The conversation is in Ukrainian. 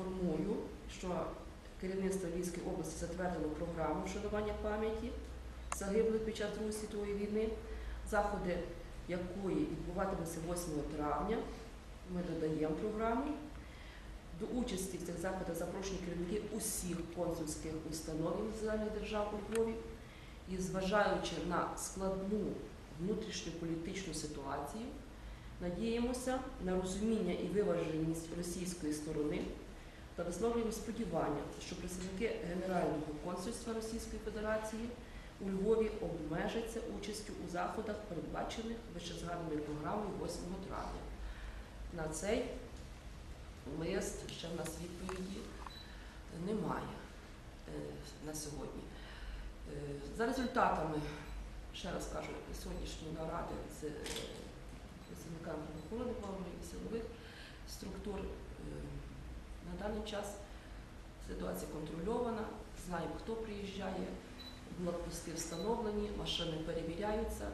інформую, що керівництво Львівської області затвердило програму вшанування пам'яті загиблих під час Другої світової війни, заходи якої відбуватимуться 8 травня. Ми додаємо програму. До участі в цих заходах запрошені керівники усіх консульських установ іноземних держав у Львові. І зважаючи на складну внутрішньополітичну ситуацію, надіємося на розуміння і виваженість російської сторони та висловлюємо сподівання, що представники Генерального консульства Російської Федерації у Львові обмежаться участю у заходах, передбачених вищезгаданою програмою 8 травня. На цей лист ще в нас відповіді немає е, на сьогодні. Е, За результатами, ще раз кажу, сьогоднішньої наради з е, працівниками правоохоронних органів і силових структур, даний час ситуація контрольована, знаємо, хто приїжджає, блокпости встановлені, машини перевіряються. Е,